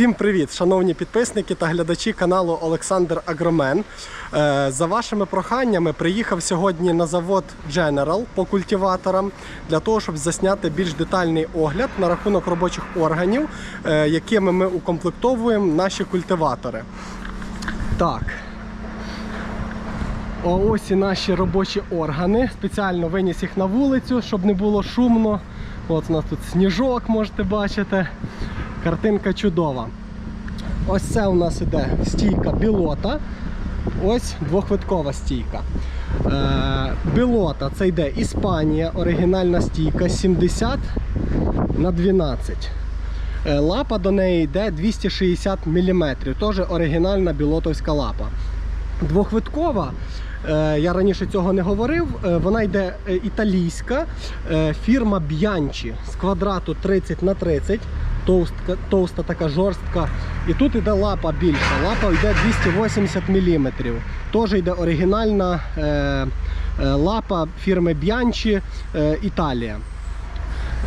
Всім привіт, шановні підписники та глядачі каналу Олександр Агромен. Е, За вашими проханнями приїхав сьогодні на завод General по культиваторам для того, щоб засняти більш детальний огляд на рахунок робочих органів, е, якими ми укомплектовуємо наші культиватори. Так. Ось і наші робочі органи. Спеціально виніс їх на вулицю, щоб не було шумно. От у нас тут сніжок, можете бачити. Картинка чудова. Ось це у нас іде стійка білота. Ось двохвиткова стійка. Е, білота це йде Іспанія, оригінальна стійка 70 на 12. Е, Лапа до неї йде 260 мм. Теж оригінальна білотовська лапа. Двохвиткова, е, я раніше цього не говорив, вона йде італійська фірма Bianchi з квадрату 30 на 30 товстка, товста така жорстка. І тут йде лапа більша. Лапа йде 280 мм. Теж йде оригінальна е, е, лапа фірми Bianchi е, Італія.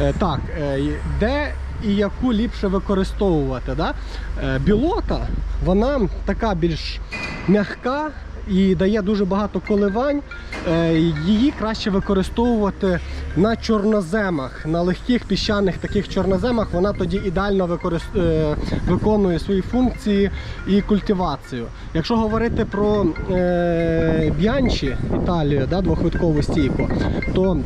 Е, Так, е, де і яку ліпше використовувати. Да? Е, Білота, вона така більш м'яка і дає дуже багато коливань. Е, Її краще використовувати на чорноземах, на легких піщаних таких чорноземах. Вона тоді ідеально використ... е, виконує свої функції і культивацію. Якщо говорити про е, Б'янчі Італію, да, двохвиткову стійку, то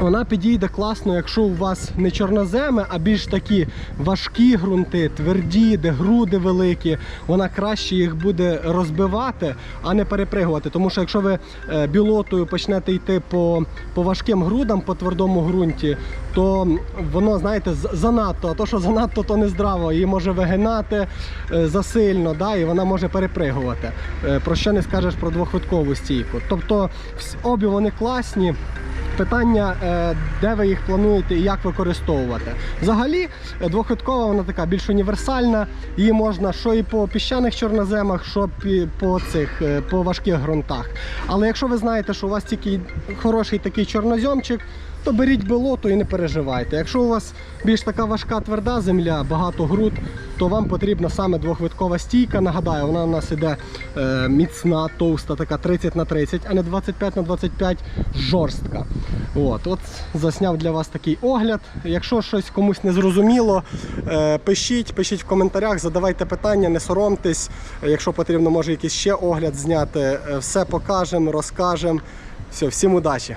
вона підійде класно, якщо у вас не чорноземи, а більш такі важкі ґрунти, тверді, де груди великі. Вона краще їх буде розбивати, а не перепригувати. Тому що якщо ви е, білотою почнете йти по, по важким грудам, по твердому ґрунті, то воно, знаєте, занадто. А то, що занадто, то не здраво. Її може вигинати е, засильно, да, і вона може перепригувати. Е, Про що не скажеш про двохвиткову стійку. Тобто обі вони класні. Питання, е, де ви їх плануєте і як використовувати. Взагалі, е, двохвиткова вона така більш універсальна. Її можна що і по піщаних чорноземах, що по цих е, по важких ґрунтах. Але якщо ви знаєте, що у вас тільки хороший такий чорноземчик, то беріть болото і не переживайте. Якщо у вас більш така важка тверда земля, багато груд, то вам потрібна саме двохвиткова стійка. Нагадаю, вона у нас іде е, міцна, товста, така 30 на 30, а не 25 на 25 жорстка. От, от засняв для вас такий огляд. Якщо щось комусь не зрозуміло, е, пишіть, пишіть в коментарях, задавайте питання, не соромтесь. Якщо потрібно, може якийсь ще огляд зняти. Е, Все покажемо, розкажемо. Все, всім удачі!